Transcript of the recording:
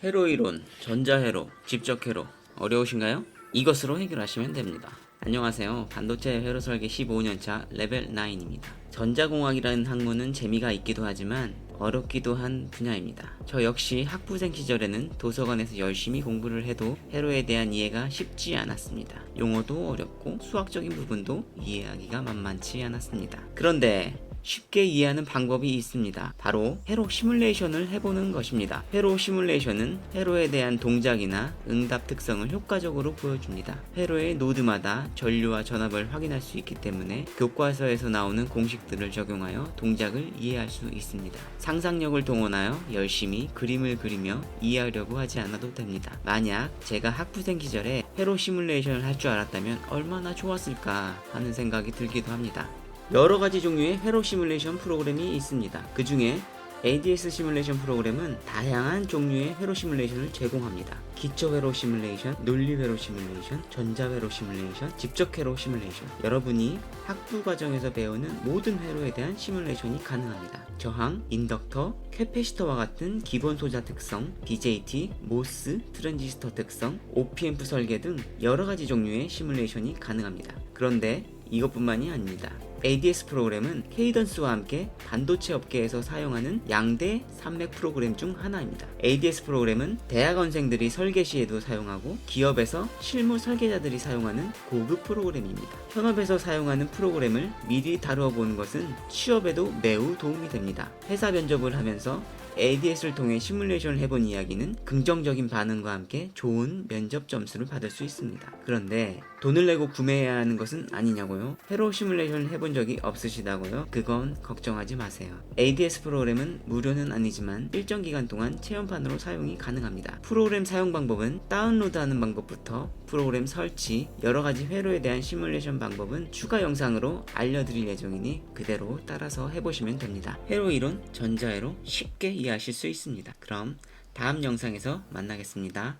회로 이론, 전자회로, 직접회로 어려우신가요? 이것으로 해결하시면 됩니다. 안녕하세요. 반도체 회로 설계 15년차 레벨 9입니다. 전자공학이라는 학문은 재미가 있기도 하지만 어렵기도 한 분야입니다. 저 역시 학부생 시절에는 도서관에서 열심히 공부를 해도 회로에 대한 이해가 쉽지 않았습니다. 용어도 어렵고 수학적인 부분도 이해하기가 만만치 않았습니다. 그런데 쉽게 이해하는 방법이 있습니다. 바로 회로 시뮬레이션을 해보는 것입니다. 회로 시뮬레이션은 회로에 대한 동작이나 응답 특성을 효과적으로 보여줍니다. 회로의 노드마다 전류와 전압을 확인할 수 있기 때문에 교과서에서 나오는 공식들을 적용하여 동작을 이해할 수 있습니다. 상상력을 동원하여 열심히 그림을 그리며 이해하려고 하지 않아도 됩니다. 만약 제가 학부생 시절에 회로 시뮬레이션을 할 줄 알았다면 얼마나 좋았을까 하는 생각이 들기도 합니다. 여러 가지 종류의 회로 시뮬레이션 프로그램이 있습니다. 그 중에 ADS 시뮬레이션 프로그램은 다양한 종류의 회로 시뮬레이션을 제공합니다. 기초 회로 시뮬레이션, 논리 회로 시뮬레이션, 전자 회로 시뮬레이션, 직접 회로 시뮬레이션. 여러분이 학부 과정에서 배우는 모든 회로에 대한 시뮬레이션이 가능합니다. 저항, 인덕터, 캐패시터와 같은 기본 소자 특성, BJT, 모스, 트랜지스터 특성, OPMP 설계 등 여러 가지 종류의 시뮬레이션이 가능합니다. 그런데 이것뿐만이 아닙니다. ADS 프로그램은 케이던스와 함께 반도체 업계에서 사용하는 양대 산맥 프로그램 중 하나입니다. ADS 프로그램은 대학원생들이 설계 시에도 사용하고 기업에서 실무 설계자들이 사용하는 고급 프로그램입니다. 현업에서 사용하는 프로그램을 미리 다루어 보는 것은 취업에도 매우 도움이 됩니다. 회사 면접을 하면서 ADS를 통해 시뮬레이션을 해본 이야기는 긍정적인 반응과 함께 좋은 면접 점수를 받을 수 있습니다. 그런데 돈을 내고 구매해야 하는 것은 아니냐고요? 회로 시뮬레이션을 해본 적이 없으시다고요? 그건 걱정하지 마세요. ADS 프로그램은 무료는 아니지만 일정 기간 동안 체험판으로 사용이 가능합니다. 프로그램 사용 방법은 다운로드하는 방법부터 프로그램 설치, 여러 가지 회로에 대한 시뮬레이션 방법은 추가 영상으로 알려드릴 예정이니 그대로 따라서 해보시면 됩니다. 회로 이론, 전자회로 쉽게 이해하실 수 있습니다. 그럼 다음 영상에서 만나겠습니다.